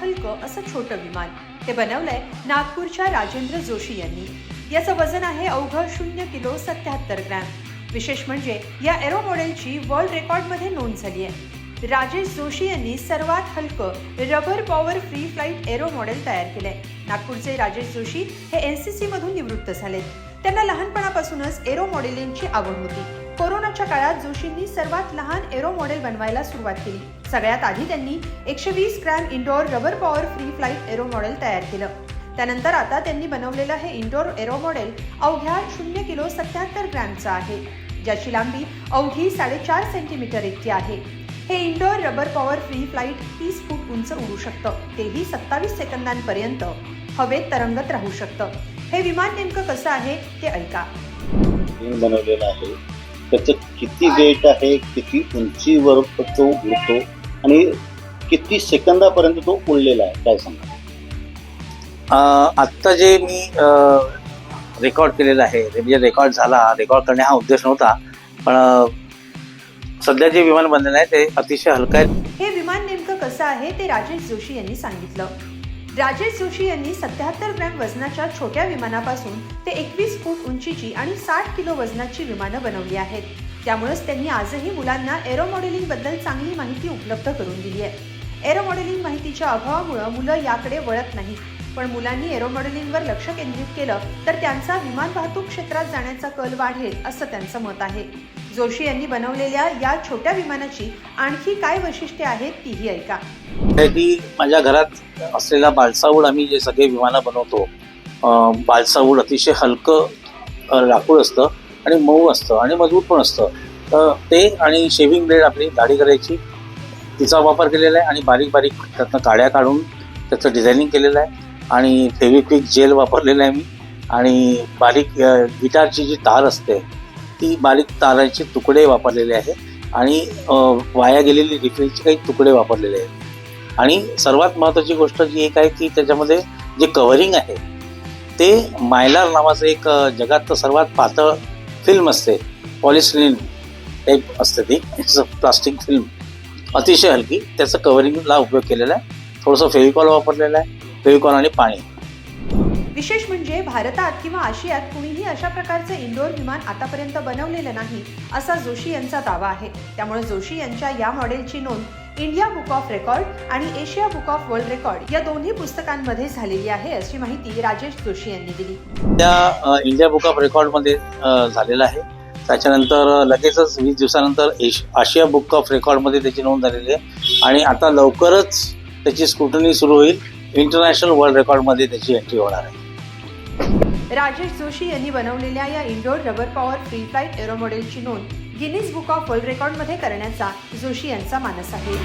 हलक असं छोटं विमान. हे बनवलंय नागपूरच्या राजेंद्र जोशी यांनी. याचं वजन आहे अवघं शून्य किलो सत्याहत्तर ग्रॅम. विशेष म्हणजे या एरो मॉडेलची वर्ल्ड रेकॉर्डमध्ये नोंद झाली आहे राजेश जोशी यांनी सर्वात हलकं rubber power free flight aero model तयार केलंय. नागपूरचे राजेश जोशी हे एन सी सी मधून निवृत्त झालेत. त्यांना लहानपणापासूनच एरो मॉडेलिंगची आवड होती. कोरोनाच्या काळात जोशींनी सर्वात लहान एरो मॉडेल बनवायला सुरुवात केली. सगळ्यात आधी त्यांनी एकशे वीस gram indoor rubber power free flight aero model तयार केलं. त्यानंतर आता त्यांनी बनवलेलं हे इंडोर एरो मॉडेल अवघ्या शून्य किलो सत्याहत्तर ग्रॅमचं आहे ज्याची लांबी अवघी साडेचार सेंटीमीटर इतकी आहे. हे indoor rubber power free flight तीस फूट उंच उडू शकतं. तेही सत्तावीस सेकंदांपर्यंत हवेत तरंगत राहू शकतं. हे विमान नेमकं कसं आहे ते ऐका. बनवलेलं आहे. त्याचं किती वेट आहे किती उंचीवर तो उडतो आणि किती सेकंदापर्यंत तो उडलेला आहे काय सांगा अं, आत्ता जे मी रेकॉर्ड केलेलं आहे ते म्हणजे रेकॉर्ड झाला रेकॉर्ड करणे हा उद्देश नव्हता पण सध्या जे विमान बनलेलं आहे ते अतिशय हलकं आहे. हे विमान नेमकं कसं आहे ते राजेश जोशी यांनी सांगितलं. राजेश जोशी यांनी सत्याहत्तर ग्रॅम वजनाच्या छोट्या विमानापासून ते एकवीस फूट उंचीची आणि साठ किलो वजनाची विमानं बनवली आहेत. त्यामुळेच त्यांनी आजही मुलांना एरो मॉडेलिंगबद्दल चांगली माहिती उपलब्ध करून दिली आहे. एरो मॉडेलिंग माहितीच्या अभावामुळं मुलं याकडे वळत नाहीत. पण मुलांनी एरो मॉडेलिंगवर लक्ष केंद्रित केलं तर त्यांचा विमान वाहतूक क्षेत्रात जाण्याचा कल वाढेल असं त्यांचं मत आहे. जोशी यांनी बनवलेल्या या छोट्या विमानाची आणखी काय वैशिष्ट्ये आहेत तीही ऐका. माझ्या घरात असलेला बालसावूड आम्ही जे सगळे विमानं बनवतो बालसावूड अतिशय हलकं लाकूड असतं आणि मऊ असतं आणि मजबूत पण असतं. तर ते आणि शेविंग ब्लेड आपली दाढी करायची तिचा वापर केलेला आहे आणि बारीक बारीक त्यातनं काड्या काढून त्याचं डिझायनिंग केलेलं आहे आणि फेविक्विक जेल वापरलेलं आहे मी आणि बारीक गिटारची जी तार असते ती बारीक ताराचे तुकडे वापरलेले आहे आणि वाया गेलेली रिफिलचे काही तुकडे वापरलेले आहेत. आणि सर्वात महत्त्वाची गोष्ट जी एक आहे की त्याच्यामध्ये जे कव्हरिंग आहे ते मायलार नावाचं एक जगातलं सर्वात पातळ फिल्म असते पॉलिस्लिन टाईप असते ती प्लास्टिक फिल्म. अतिशय हलकी त्याचं कव्हरिंगला उपयोग केलेला आहे. थोडंसं फेविकॉल वापरलेलं आहे फेविकॉल आणि पाणी. विशेष म्हणजे भारतात किंवा आशियात कुणीही अशा प्रकारचे इंडोर विमान आतापर्यंत बनवलेलं नाही असा जोशी यांचा दावा आहे. त्यामुळे जोशी यांच्या या मॉडेलची नोंद इंडिया बुक ऑफ रेकॉर्ड आणि Asia book of world record या दोन्ही पुस्तकांमध्ये झालेली आहे अशी माहिती राजेश जोशी यांनी दिली. त्या इंडिया बुक ऑफ रेकॉर्डमध्ये मध्ये झालेलं आहे. त्याच्यानंतर लगेचच वीस दिवसानंतर एश आशिया बुक ऑफ रेकॉर्डमध्ये त्याची नोंद झालेली आहे. आणि आता लवकरच त्याची स्क्रुटनी सुरू होईल. इंटरनॅशनल वर्ल्ड रेकॉर्डमध्ये त्याची एंट्री होणार आहे. राजेश जोशी यांनी बनवलेल्या या indoor rubber power free flight aero मॉडेलची नोंद गिनीज बुक ऑफ वर्ल्ड रेकॉर्डमध्ये करण्याचा जोशी यांचा मानस आहे.